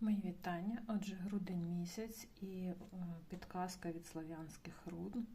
Мої вітання. Отже, грудень місяць і е, підказка від слав'янських рун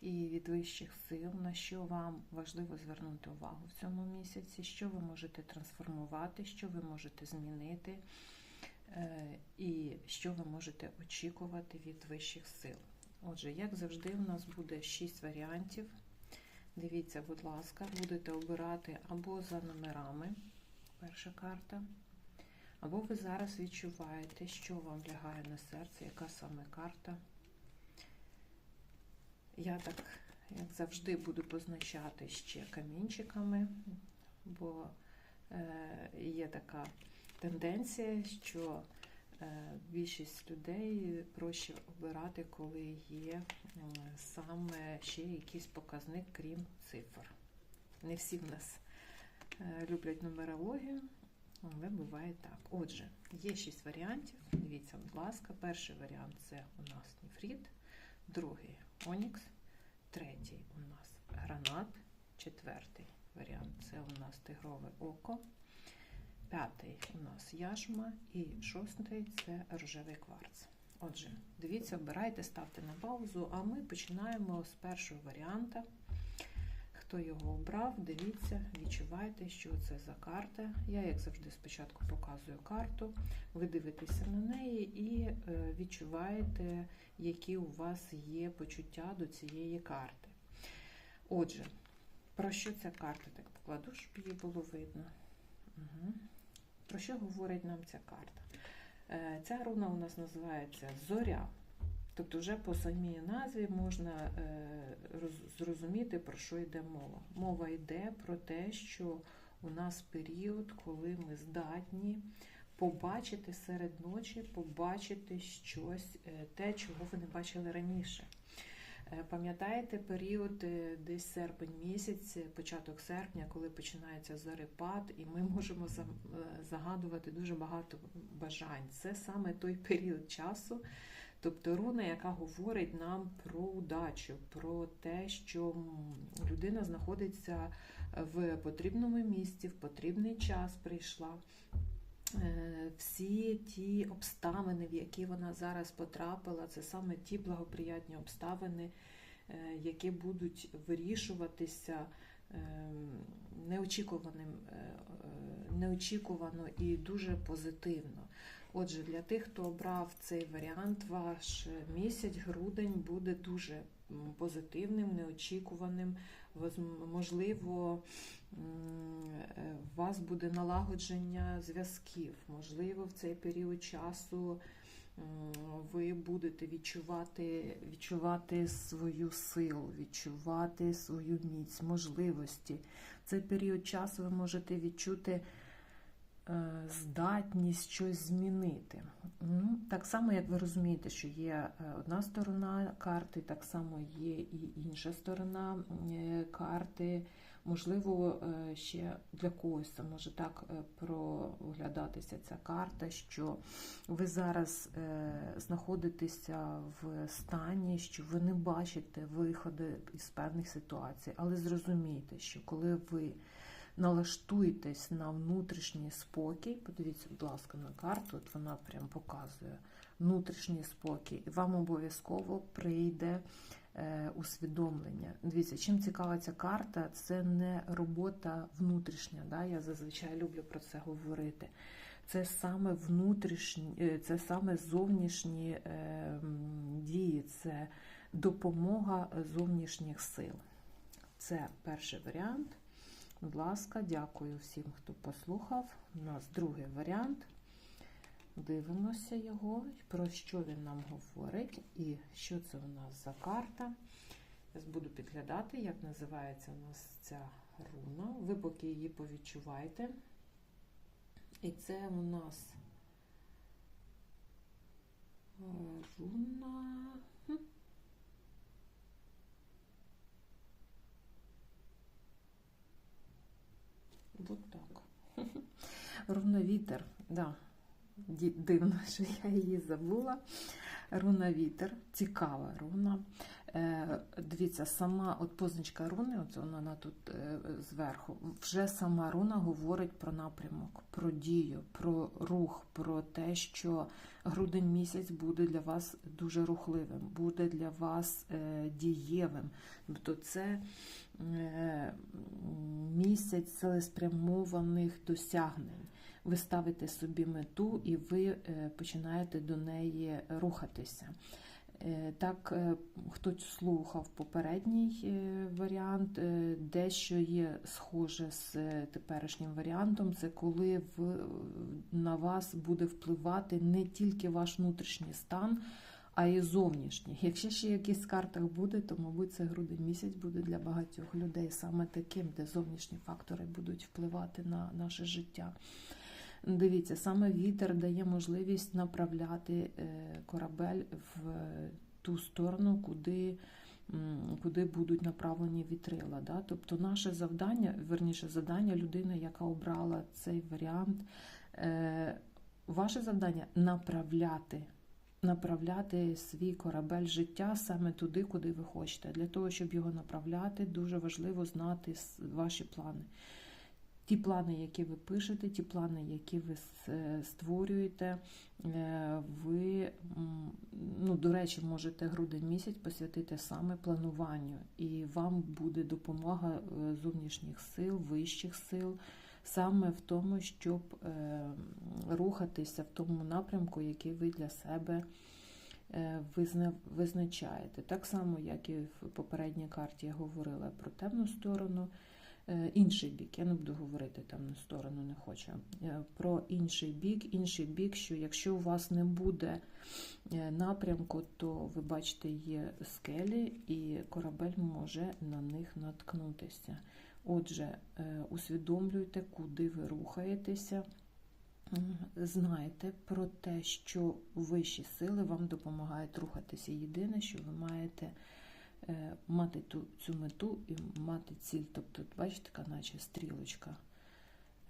і від вищих сил, на що вам важливо звернути увагу в цьому місяці, що ви можете трансформувати, що ви можете змінити, е, і що ви можете очікувати від вищих сил. Отже, як завжди, у нас буде 6 варіантів. Дивіться, будь ласка, будете обирати або за номерами. Перша карта. Або ви зараз відчуваєте, що вам лягає на серце, яка саме карта. Я так, як завжди, буду позначати ще камінчиками, бо е, є така тенденція, що е, більшість людей проще обирати, коли є саме ще якийсь показник, крім цифр. Не всі в нас е, люблять нумерологію. Але буває так. Отже, є шість варіантів. Дивіться, будь ласка, перший варіант це у нас нефрит, другий онікс, третій у нас гранат, четвертий варіант це у нас тигрове око, п'ятий у нас яшма і шостий це рожевий кварц. Отже, дивіться, обирайте, ставте на паузу, а ми починаємо з першого варіанта. Хто його обрав, дивіться, відчувайте, що це за карта. Я, як завжди, спочатку показую карту, ви дивитеся на неї і відчуваєте, які у вас є почуття до цієї карти. Отже, про що ця карта? Так покладу, щоб її було видно. Угу. Про що говорить нам ця карта? Ця руна у нас називається Зоря. Тобто, вже по самій назві можна зрозуміти, про що йде мова. Мова йде про те, що у нас період, коли ми здатні побачити серед ночі, побачити щось, те, чого ви не бачили раніше. Пам'ятаєте період десь серпень місяць, початок серпня, коли починається зарипад, і ми можемо загадувати дуже багато бажань. Це саме той період часу. Тобто руна, яка говорить нам про удачу, про те, що людина знаходиться в потрібному місці, в потрібний час прийшла. Всі ті обставини, в які вона зараз потрапила, це саме ті благоприятні обставини, які будуть вирішуватися неочікуваним, неочікувано і дуже позитивно. Отже, для тих, хто обрав цей варіант, ваш місяць, грудень буде дуже позитивним, неочікуваним. Можливо, у вас буде налагодження зв'язків. Можливо, в цей період часу ви будете відчувати, відчувати свою силу, відчувати свою міць, можливості. В цей період часу ви можете відчути. Здатність щось змінити. Ну, Так само, як ви розумієте, що є одна сторона карти, так само є і інша сторона карти. Можливо, ще для когось це може так проглядатися ця карта, що ви зараз знаходитеся в стані, що ви не бачите виходи із певних ситуацій, але зрозумійте, що коли ви налаштуйтесь на внутрішній спокій. Подивіться, будь ласка, на карту, от вона прям показує внутрішній спокій, вам обов'язково прийде е, усвідомлення. Дивіться, чим цікава ця карта, це не робота внутрішня. Да? Я зазвичай люблю про це говорити. Це саме внутрішні, це саме зовнішні е, дії, це допомога зовнішніх сил. Це перший варіант. Будь ласка, дякую всім, хто послухав. У нас другий варіант. Дивимося його, про що він нам говорить, і що це у нас за карта. Я буду підглядати, як називається у нас ця руна. Ви поки її повідчуваєте. І це у нас е, руна. Вот так. Руновітер, да, дивно, що я її забула. Руновітер, цікава руна. Е, Дивіться, сама от позначка руни, от вона тут е, зверху, вже сама руна говорить про напрямок, про дію, про рух, про те, що грудень місяць буде для вас дуже рухливим, буде для вас е, дієвим. Тобто це місяць цілеспрямованих досягнень. Ви ставите собі мету і ви е, починаєте до неї рухатися. Е, Так, е, хтось слухав попередній е, варіант, е, дещо є схоже з е, теперішнім варіантом. Це коли в, на вас буде впливати не тільки ваш внутрішній стан, а й зовнішній. Якщо ще якийсь в буде, то, мабуть, це грудень місяць буде для багатьох людей саме таким, де зовнішні фактори будуть впливати на наше життя. Дивіться, саме вітер дає можливість направляти е, корабель в ту сторону, куди, куди будуть направлені вітрила. Да? Тобто наше завдання, верніше завдання людини, яка обрала цей варіант, е, ваше завдання направляти. Направляти свій корабель життя саме туди, куди ви хочете. Для того, щоб його направляти, дуже важливо знати ваші плани. Ті плани, які ви пишете, ті плани, які ви е, створюєте, е, ви, ну, до речі, можете грудень місяць посвятити саме плануванню, і вам буде допомога е, зовнішніх сил, вищих сил, саме в тому, щоб е, рухатися в тому напрямку, який ви для себе е, визна- визначаєте. Так само, як і в попередній карті я говорила про темну сторону. Е, Інший бік, я не буду говорити темну сторону, не хочу. Про інший бік, інший бік, що якщо у вас не буде напрямку, то ви бачите, є скелі, і корабель може на них наткнутися. Отже, е, усвідомлюйте, куди ви рухаєтеся. Знайте про те, що вищі сили вам допомагають рухатися. Єдине, що ви маєте е, мати ту, цю мету і мати ціль. Тобто, бачите, така наче стрілочка.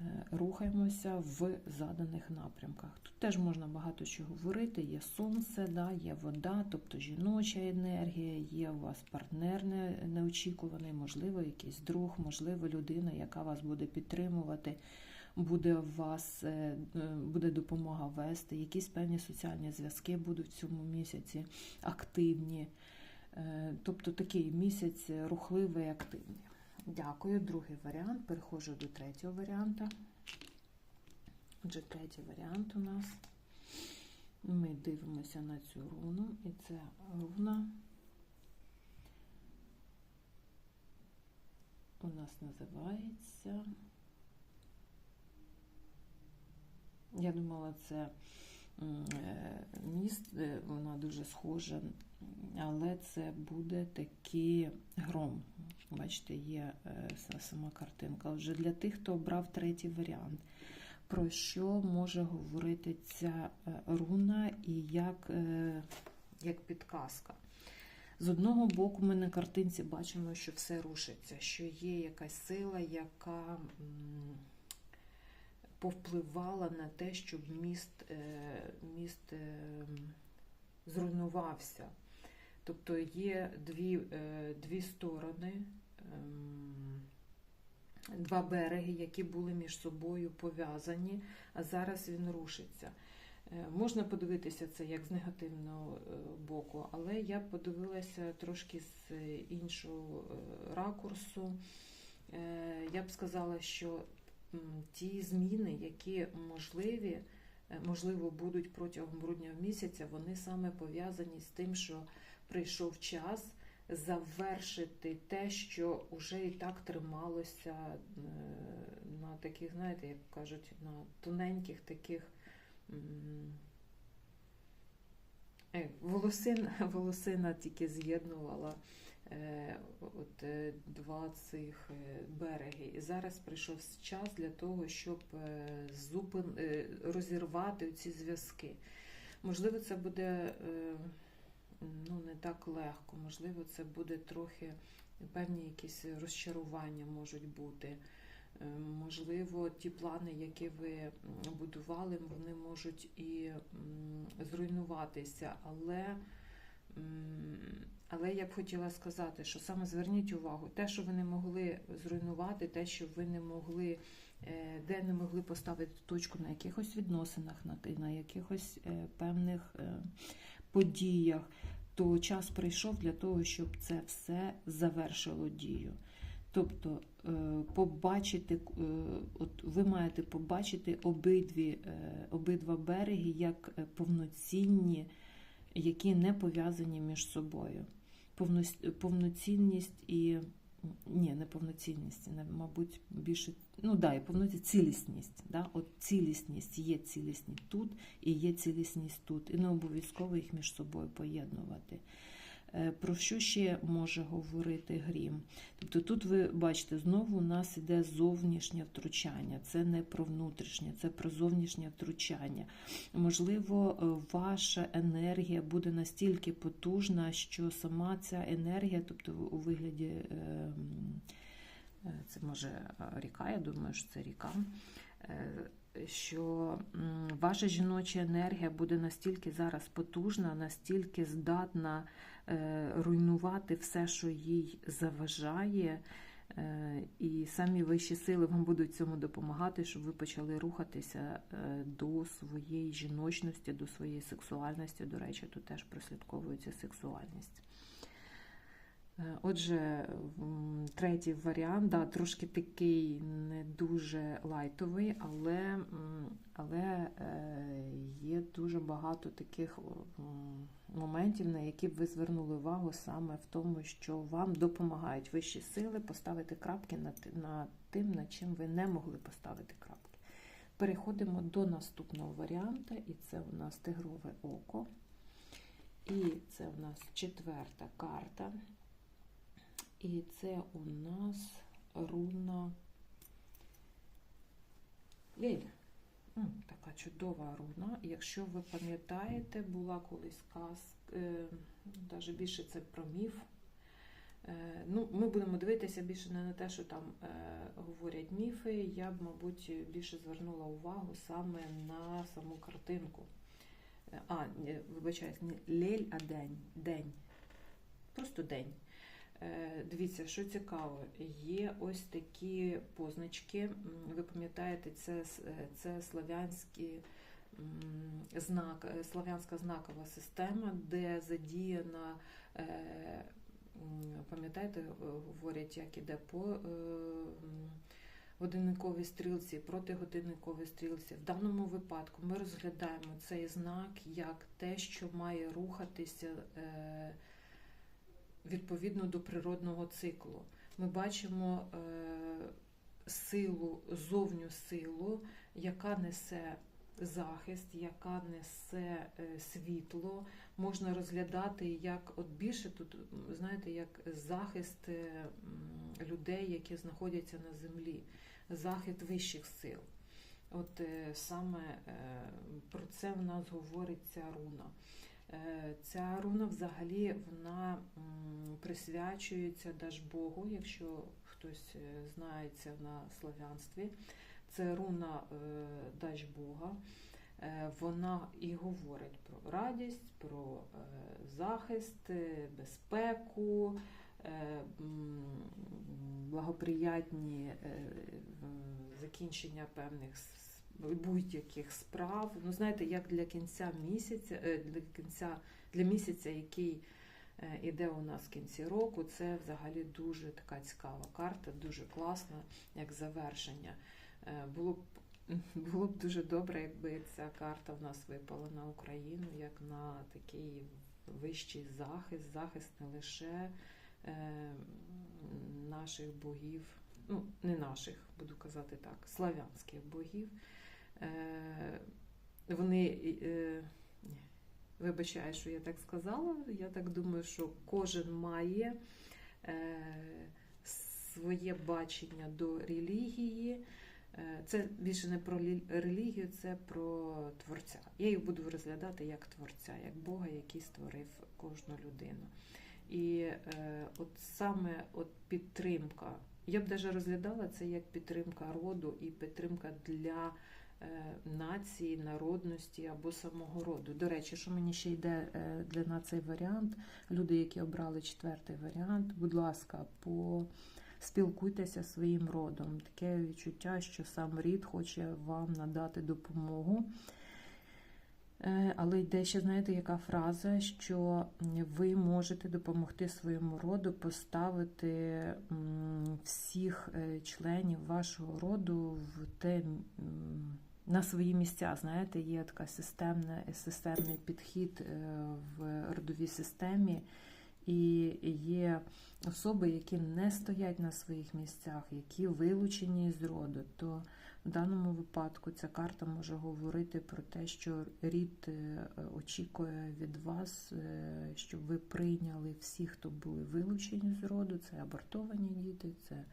Е, Рухаємося в заданих напрямках. Тут теж можна багато чого говорити. Є сонце, да, є вода, тобто жіноча енергія, є у вас партнер не- неочікуваний, можливо, якийсь друг, можливо, людина, яка вас буде підтримувати, буде у вас е, е, буде допомога вести, якісь певні соціальні зв'язки будуть в цьому місяці активні. Тобто такий місяць рухливий, активний. Дякую. Другий варіант. Переходжу до третього варіанта. Отже, третій варіант у нас. Ми дивимося на цю руну, і це руна у нас називається. Я думала, це е, міст, е, вона дуже схожа, але це буде такий гром. Бачите, є е, сама картинка. Отже, для тих, хто обрав третій варіант, про що може говорити ця е, руна і як, е, як підказка. З одного боку, ми на картинці бачимо, що все рушиться, що є якась сила, яка повпливала на те, щоб міст, міст зруйнувався. Тобто є дві, дві сторони, два береги, які були між собою пов'язані, а зараз він рушиться. Е, Можна подивитися це як з негативного е, боку, але я подивилася трошки з іншого е, ракурсу. Я б сказала, що ті зміни, які можливі, можливо, будуть протягом грудня місяця, вони саме пов'язані з тим, що прийшов час завершити те, що вже і так трималося е, на таких, знаєте, як кажуть, на тоненьких таких. е, Волосин, волосина тільки з'єднувала е, от, два цих береги. І зараз прийшов час для того, щоб зупин, розірвати ці зв'язки. Можливо, це буде ну, не так легко, можливо, це буде трохи певні якісь розчарування можуть бути. Е, Можливо, ті плани, які ви будували, вони можуть і зруйнуватися, але Але я б хотіла сказати, що саме зверніть увагу, те, що ви не могли зруйнувати, те, що ви не могли, е, де не могли поставити точку на якихось відносинах, на, якихось е, певних подіях, то час прийшов для того, щоб це все завершило дію. Тобто е, побачити, е, от ви маєте побачити обидві, е, обидва береги як повноцінні, які не пов'язані між собою. Повноцінність і ні, не повноцінність, мабуть, більше, ну да, і повноцінність, цілісність. Да? От цілісність є цілісність тут і є цілісність тут. І не обов'язково їх між собою поєднувати. Е, Про що ще може говорити грім? Тобто тут ви бачите, знову у нас іде зовнішнє втручання. Це не про внутрішнє, це про зовнішнє втручання. Можливо, е, ваша енергія буде настільки потужна, що сама ця енергія, тобто у вигляді, е, це може ріка, я думаю, що це ріка. Що ваша жіноча енергія буде настільки зараз потужна, настільки здатна руйнувати все, що їй заважає, е, і самі вищі сили вам будуть цьому допомагати, щоб ви почали рухатися е, до своєї жіночності, до своєї сексуальності. До речі, тут теж прослідковується сексуальність. Е, Отже, третій варіант, да, трошки такий не дуже лайтовий, але, але е, є дуже багато таких моментів, на які б ви звернули увагу саме в тому, що вам допомагають вищі сили поставити крапки на, ти- на тим, над чим ви не могли поставити крапки. Переходимо до наступного варіанта, і це у нас тигрове око. І це у нас четверта карта. І це у нас руна Ліль. М, Така чудова руна. Якщо ви пам'ятаєте, була колись казка, навіть більше це про міф. Е, Ну, ми будемо дивитися більше не на те, що там е, говорять міфи. Я б, мабуть, більше звернула увагу саме на саму картинку. Е, А, вибачаюсь, не лель, а день. День. Просто день. Е, Дивіться, що цікаво, є ось такі позначки. Ви пам'ятаєте, це, е, це славянські знак, е, славянська знакова система, де задіяна, пам'ятаєте, говорять, як іде по годинниковій стрілці, протигодинниковій стрілці. В даному випадку ми розглядаємо цей знак як те, що має рухатися. Відповідно до природного циклу. Ми бачимо е, силу, зовню силу, яка несе захист, яка несе е, світло. Можна розглядати як от більше тут, знаєте, як захист е, людей, які знаходяться на землі, захист вищих сил. От саме про це в нас говорить ця руна. Е, Ця руна взагалі вона присвячується Дажбогу, якщо хтось е, знається на славянстві. Це руна е, Дажбога. Вона і говорить про радість, про захист, безпеку, благоприятні закінчення певних будь-яких справ. Ну, знаєте, як для кінця місяця, е, для кінця для місяця, який е, іде у нас в кінці року, це взагалі дуже така цікава карта, дуже класна, як завершення. Е, Було б було б дуже добре, якби ця карта в нас випала на Україну, як на такий вищий захист, захист не лише е, наших богів, ну, не наших, буду казати так, славянських богів. Е, вони, е, вибачаю, що я так сказала. Я так думаю, що кожен має е, своє бачення до релігії. Це більше не про релігію, це про творця. Я їх буду розглядати як творця, як Бога, який створив кожну людину. І е, от саме от підтримка. Я б навіть розглядала це як підтримка роду і підтримка для нації, народності або самого роду. До речі, що мені ще йде е, для на цей варіант, люди, які обрали четвертий варіант, будь ласка, по спілкуйтеся своїм родом. Таке відчуття, що сам рід хоче вам надати допомогу. Е, Але йде ще, знаєте, яка фраза, що ви можете допомогти своєму роду поставити всіх е, членів вашого роду в те на свої місця. Знаєте, є така системна, системний підхід е, в родовій системі, і є особи, які не стоять на своїх місцях, які вилучені з роду. То в даному випадку ця карта може говорити про те, що рід е, очікує від вас, е, щоб ви прийняли всіх, хто були вилучені з роду. Це абортовані діти, це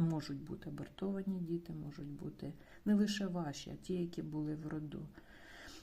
можуть бути абортовані діти, можуть бути не лише ваші, а ті, які були в роду.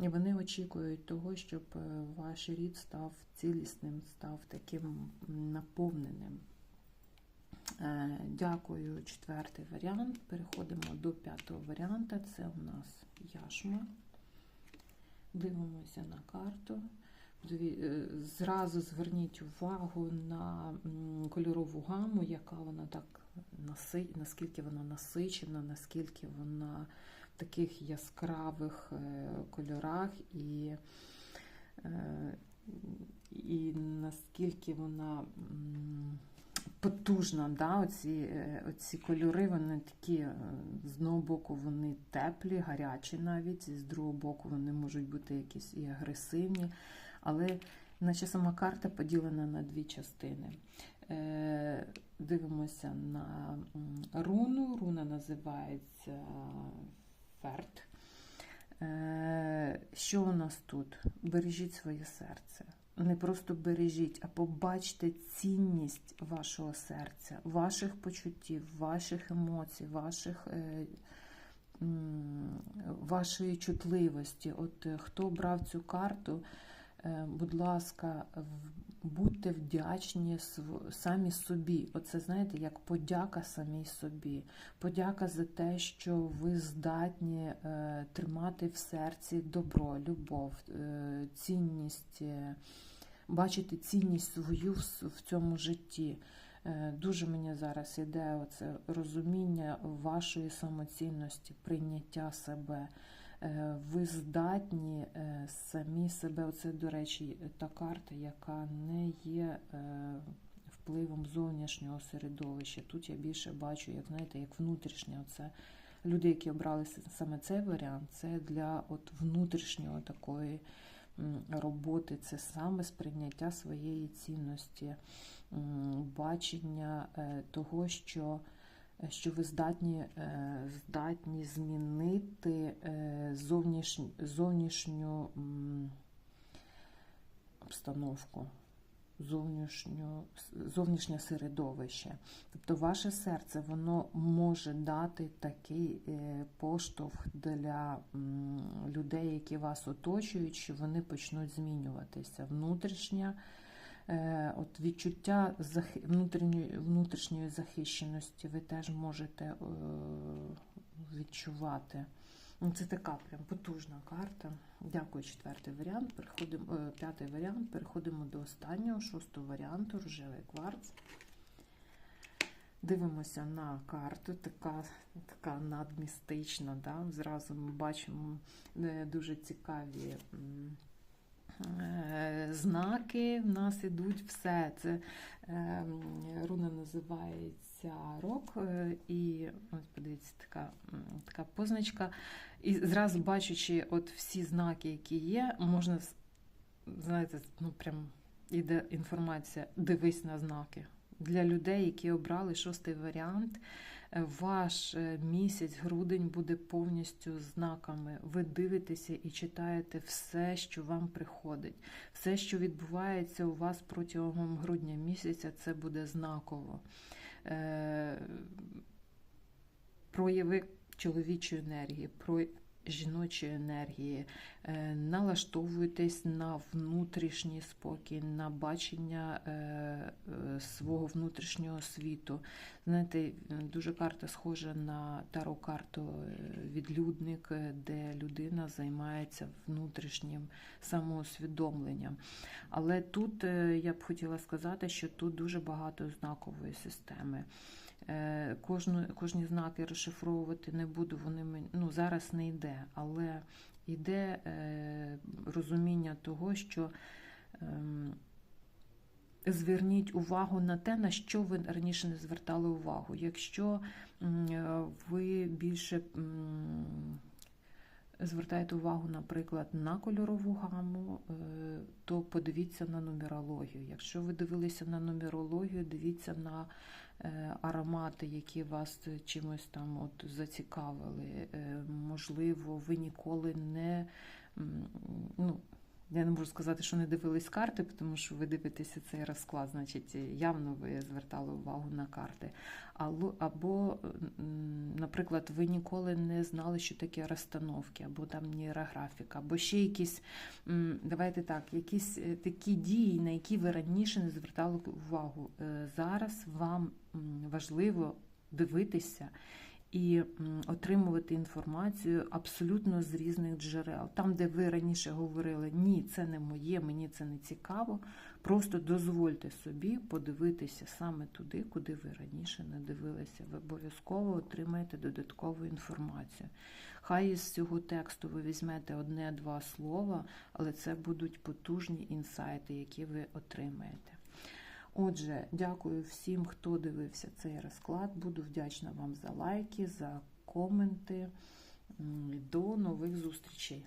І вони очікують того, щоб е, ваш рід став цілісним, став таким наповненим. Е, Дякую, четвертий варіант. Переходимо до п'ятого варіанта. Це у нас яшма. Дивимося на карту. Е, Зразу зверніть увагу на кольорову гаму, яка вона так наскільки вона насичена, наскільки вона в таких яскравих е, кольорах і, е, і наскільки вона потужна. Да? Оці, оці кольори, вони такі, з одного боку, вони теплі, гарячі навіть, і з другого боку, вони можуть бути якісь і агресивні. Але наче сама карта поділена на дві частини. Е, Дивимося на руну. Руна називається Ферт. Е, Що у нас тут? Бережіть своє серце. Не просто бережіть, а побачте цінність вашого серця, ваших почуттів, ваших емоцій, ваших, е, вашої чутливості. От хто брав цю карту, будь ласка, будьте вдячні самі собі. Оце знаєте, як подяка самій собі. Подяка за те, що ви здатні е, тримати в серці добро, любов, е, цінність, е, бачити цінність свою в, цьому житті. Е, Дуже мені зараз іде оце розуміння вашої самоцінності, прийняття себе. Е, Ви здатні е, самі себе. Оце, до речі, та карта, яка не є е, впливом зовнішнього середовища. Тут я більше бачу, як знаєте, як внутрішнє. Оце люди, які обрали саме цей варіант, це для от внутрішнього такої роботи, це саме сприйняття своєї цінності, бачення того, що що ви здатні, е, здатні змінити е, зовнішню, зовнішню обстановку, зовнішню, зовнішнє середовище. Тобто ваше серце воно може дати такий е, поштовх для людей, які вас оточують, що вони почнуть змінюватися. Внутрішня От відчуття внутрішньої, внутрішньої захищеності ви теж можете е, відчувати. Ну, Це така прям потужна карта. Дякую, четвертий варіант. Переходимо, е, п'ятий варіант. Переходимо до останнього, шостого варіанту, рожевий кварц. Дивимося на карту, така, така надмістична. Да? Зразу ми бачимо е, дуже цікаві. Е, знаки в нас ідуть все. Це е, руна називається рок, е, і ось подивіться, така, така позначка. І зразу бачачи от всі знаки, які є, можна знаєте, ну прям іде інформація, дивись на знаки. Для людей, які обрали шостий варіант, ваш е, місяць, грудень буде повністю знаками. Ви дивитеся і читаєте все, що вам приходить. Все, що відбувається у вас протягом грудня місяця, це буде знаково. Е, Прояви чоловічої енергії, жіночої енергії, е, налаштовуйтесь на внутрішній спокій, на бачення е, е, свого внутрішнього світу. Знаєте, дуже карта схожа на таро карту відлюдник, де людина займається внутрішнім самоусвідомленням. Але тут я б хотіла сказати, що тут дуже багато знакової системи. Е, Кожну, кожні знаки розшифровувати не буду, вони мен- ну, зараз не йде, але йде е, розуміння того, що ем, зверніть увагу на те, на що ви раніше не звертали увагу. Якщо е, ви більше м, звертаєте увагу, наприклад, на кольорову гаму, е, то подивіться на нумерологію. Якщо ви дивилися на нумерологію, дивіться на е, аромати, які вас чимось там от зацікавили. Е, Можливо, ви ніколи не. Ну, я не можу сказати, що не дивились карти, тому що ви дивитеся цей розклад, значить, явно ви звертали увагу на карти. Або, наприклад, ви ніколи не знали, що таке розстановки, або там нейрографіка, або ще якісь, давайте так, якісь е, такі дії, на які ви раніше не звертали увагу. Е, Зараз вам важливо дивитися і отримувати інформацію абсолютно з різних джерел. Там, де ви раніше говорили, ні, це не моє, мені це не цікаво. Просто дозвольте собі подивитися саме туди, куди ви раніше не дивилися. Ви обов'язково отримаєте додаткову інформацію. Хай із цього тексту ви візьмете одне-два слова, але це будуть потужні інсайти, які ви отримаєте. Отже, дякую всім, хто дивився цей розклад. Буду вдячна вам за лайки, за коменти. До нових зустрічей!